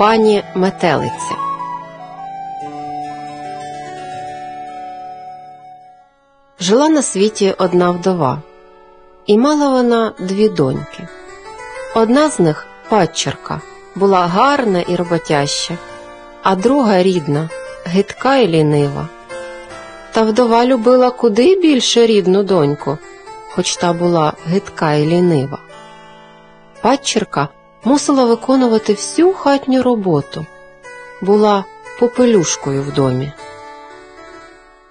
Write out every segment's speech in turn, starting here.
пані метелиця. Жила на світі одна вдова, і мала вона дві доньки. Одна з них падчерка, була гарна і роботяща, а друга рідна, гидка і лінива. Та вдова любила куди більше рідну доньку, хоч та була гидка і лінива. Падчерка мусила виконувати всю хатню роботу, була попелюшкою в домі.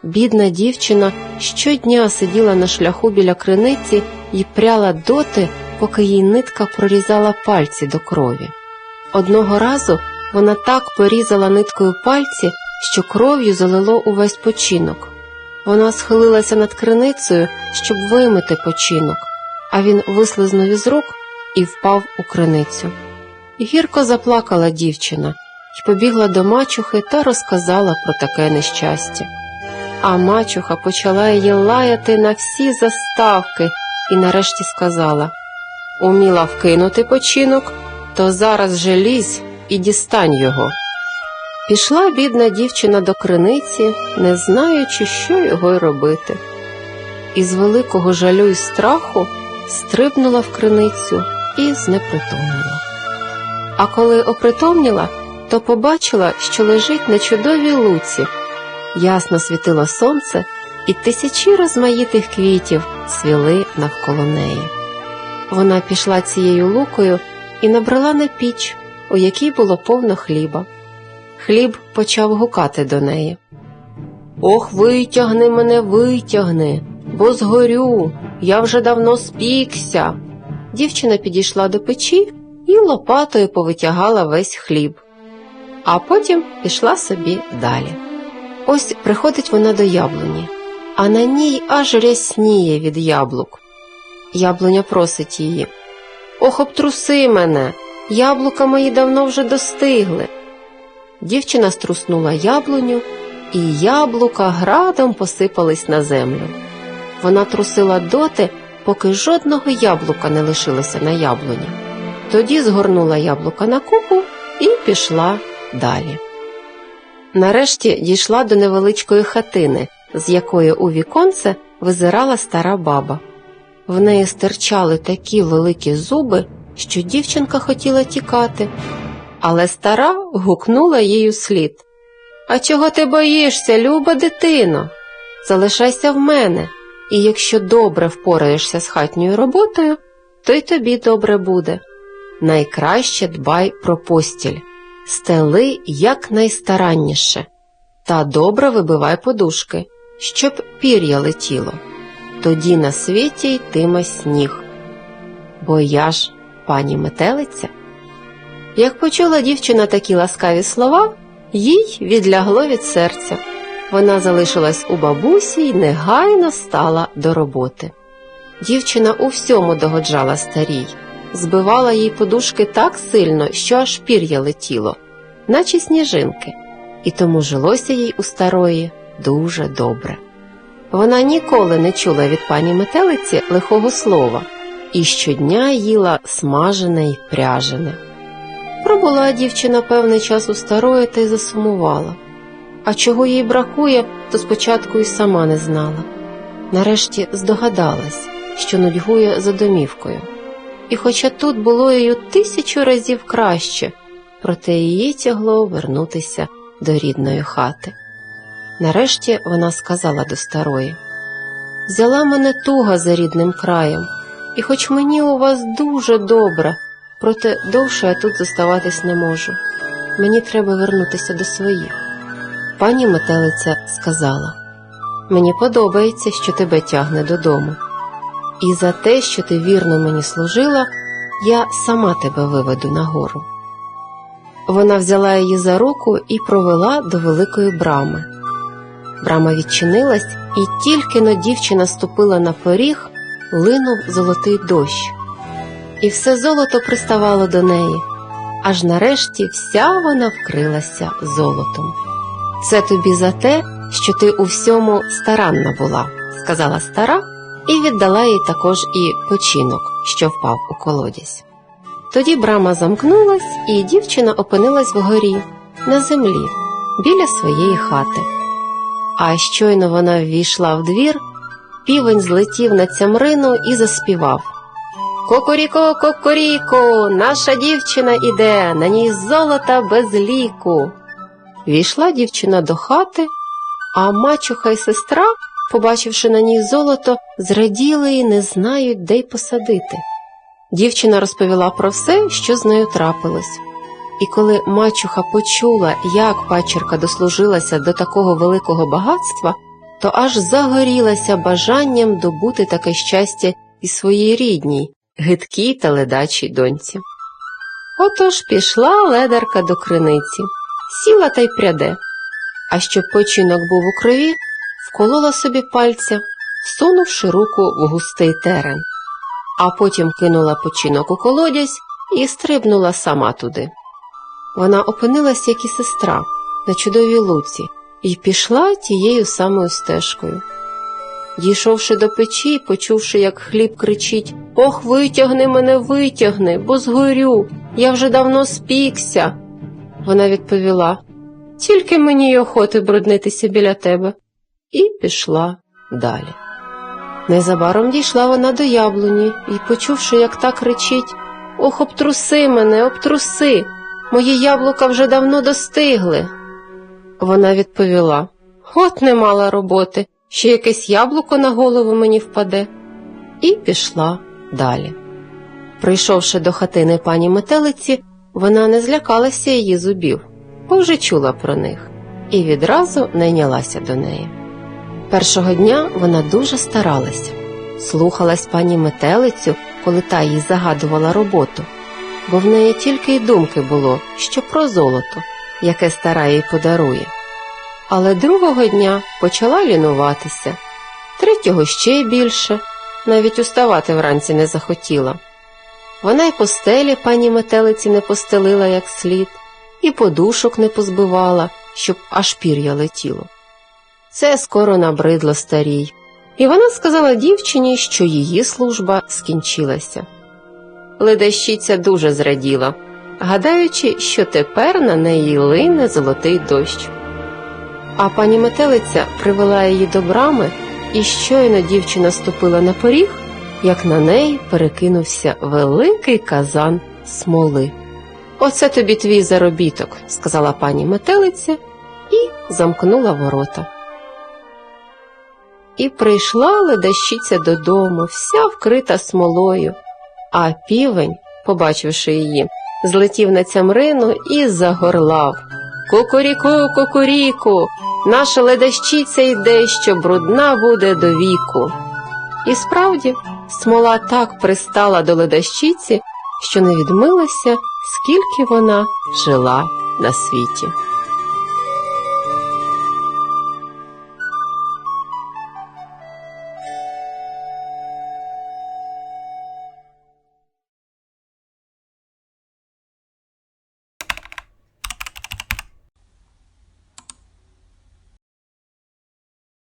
Бідна дівчина щодня сиділа на шляху біля криниці і пряла доти, поки їй нитка прорізала пальці до крові. Одного разу вона так порізала ниткою пальці, що кров'ю залило увесь починок. Вона схилилася над криницею, щоб вимити починок, а він вислизнув із рук і впав у криницю. Гірко заплакала дівчина і побігла до мачухи та розказала про таке нещастя. А мачуха почала її лаяти на всі заставки і нарешті сказала Уміла вкинути починок, то зараз же лізь і дістань його. Пішла бідна дівчина до криниці, не знаючи, що його й робити. Із великого жалю і страху стрибнула в криницю і знепритомніла. А коли опритомніла, то побачила, що лежить на чудовій луці. Ясно світило сонце, і тисячі розмаїтих квітів свіли навколо неї. Вона пішла цією лукою і набрала на піч, у якій було повно хліба. Хліб почав гукати до неї. Ох, витягни мене, витягни, бо згорю, я вже давно спікся. Дівчина підійшла до печі і лопатою повитягала весь хліб, а потім пішла собі далі. Ось приходить вона до яблуні, а на ній аж рясніє від яблук. Яблуня просить її Ох, обтруси мене, яблука мої давно вже достигли. Дівчина струснула яблуню, і яблука градом посипались на землю. Вона трусила доти, поки жодного яблука не лишилося на яблуні. Тоді згорнула яблука на купу і пішла далі. Нарешті дійшла до невеличкої хатини, з якої у віконце визирала стара баба. В неї стирчали такі великі зуби, що дівчинка хотіла тікати, але стара гукнула їй слід. А чого ти боїшся, люба дитино? Залишайся в мене, і якщо добре впораєшся з хатньою роботою, то й тобі добре буде. Найкраще дбай про постіль, стели якнайстаранніше, та добре вибивай подушки, щоб пір'я летіло. Тоді на світі йтиме сніг. Бо я ж пані метелиця. Як почула дівчина такі ласкаві слова, їй відлягло від серця. Вона залишилась у бабусі й негайно стала до роботи. Дівчина у всьому догоджала старій, збивала їй подушки так сильно, що аж пір'я летіло, наче сніжинки, і тому жилося їй у старої дуже добре. Вона ніколи не чула від пані метелиці лихого слова і щодня їла смажене й пряжене. Пробула дівчина певний час у старої та й засумувала, а чого їй бракує, то спочатку й сама не знала. Нарешті здогадалась, що нудьгує за домівкою. І хоча тут було їй тисячу разів краще, проте її тягло вернутися до рідної хати. Нарешті вона сказала до старої Взяла мене туга за рідним краєм, і хоч мені у вас дуже добре, проте довше я тут зоставатись не можу. Мені треба вернутися до своїх. Пані метелиця сказала Мені подобається, що тебе тягне додому, і за те, що ти вірно мені служила, я сама тебе виведу нагору. Вона взяла її за руку і провела до великої брами. Брама відчинилась, і тільки но дівчина ступила на поріг, линув золотий дощ. І все золото приставало до неї, аж нарешті вся вона вкрилася золотом. Це тобі за те, що ти у всьому старанна була, сказала стара і віддала їй також і починок, що впав у колодязь. Тоді брама замкнулась, і дівчина опинилась вгорі, на землі, біля своєї хати. А щойно вона ввійшла в двір, півень злетів на цямрину і заспівав. Кокоріко, кокоріко, наша дівчина іде, на ній золота без ліку. Війшла дівчина до хати, а мачуха й сестра, побачивши на ній золото, зраділи і не знають, де й посадити. Дівчина розповіла про все, що з нею трапилось. І коли мачуха почула, як пачерка дослужилася до такого великого багатства, то аж загорілася бажанням добути таке щастя і своїй рідній, гидкій та ледачій доньці. Отож пішла ледарка до криниці, сіла та й пряде, а щоб починок був у крові, вколола собі пальця, всунувши руку в густий терен, а потім кинула починок у колодязь і стрибнула сама туди. Вона опинилась, як і сестра, на чудовій луці, і пішла тією самою стежкою. Дійшовши до печі, почувши, як хліб кричить Ох, витягни мене, витягни, бо згорю, я вже давно спікся. Вона відповіла Тільки мені й охоти бруднитися біля тебе, і пішла далі. Незабаром дійшла вона до яблуні і, почувши, як та кричить Ох, обтруси мене, обтруси, мої яблука вже давно достигли. Вона відповіла От не мала роботи, ще якесь яблуко на голову мені впаде, і пішла далі. Прийшовши до хатини пані метелиці, вона не злякалася її зубів, бо вже чула про них, і відразу найнялася до неї. Першого дня вона дуже старалася, слухалась пані метелицю, коли та їй загадувала роботу, бо в неї тільки й думки було, що про золото, яке стара їй подарує. Але другого дня почала лінуватися, третього ще й більше, навіть уставати вранці не захотіла. Вона й постелі пані метелиці не постелила як слід, і подушок не позбивала, щоб аж пір'я летіло. Це скоро набридло старій, і вона сказала дівчині, що її служба скінчилася. Ледащиця дуже зраділа, гадаючи, що тепер на неї лине золотий дощ. А пані метелиця привела її до брами, і щойно дівчина ступила на поріг, як на неї перекинувся великий казан смоли. Оце тобі твій заробіток, сказала пані метелиця і замкнула ворота. І прийшла ледащиця додому, вся вкрита смолою, а півень, побачивши її, злетів на цямрину і загорлав. Кукуріку, кукуріку, наша ледащиця йде, що брудна буде до віку. І справді, смола так пристала до ледащиці, що не відмилася, скільки вона жила на світі.